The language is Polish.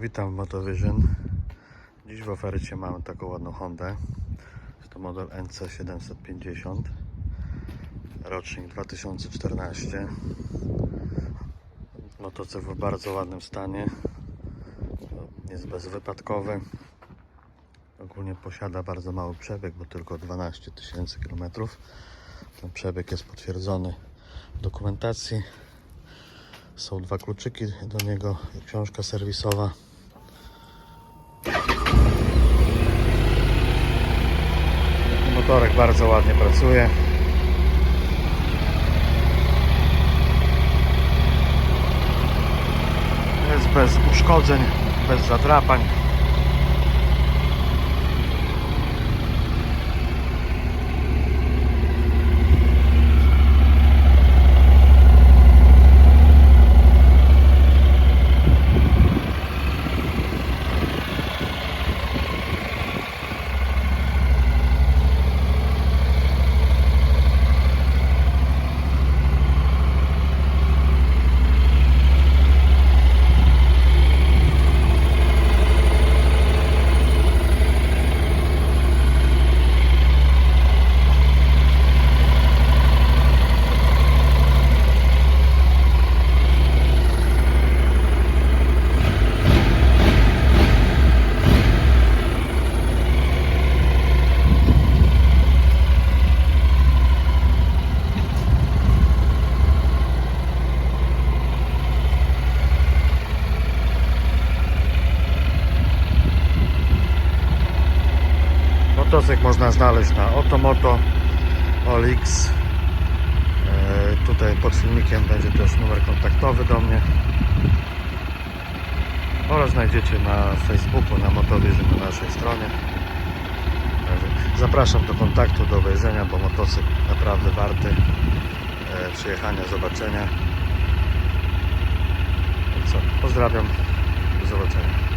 Witam w Motovision. Dziś w ofercie mamy taką ładną Hondę. Jest to model NC750. Rocznik 2014. Motocykl w bardzo ładnym stanie. Jest bezwypadkowy. Ogólnie posiada bardzo mały przebieg, bo tylko 12 tysięcy kilometrów. Ten przebieg jest potwierdzony w dokumentacji. Są dwa kluczyki do niego, i książka serwisowa. Motorek bardzo ładnie pracuje. Jest bez uszkodzeń, bez zadrapań. Motocykl można znaleźć na Otomoto, OLX. E, tutaj pod filmikiem będzie też numer kontaktowy do mnie. Oraz znajdziecie na Facebooku, na Motovision na naszej stronie. Zapraszam do kontaktu, do obejrzenia, bo motocykl naprawdę warty e, przyjechania, zobaczenia. I co? Pozdrawiam. Do zobaczenia.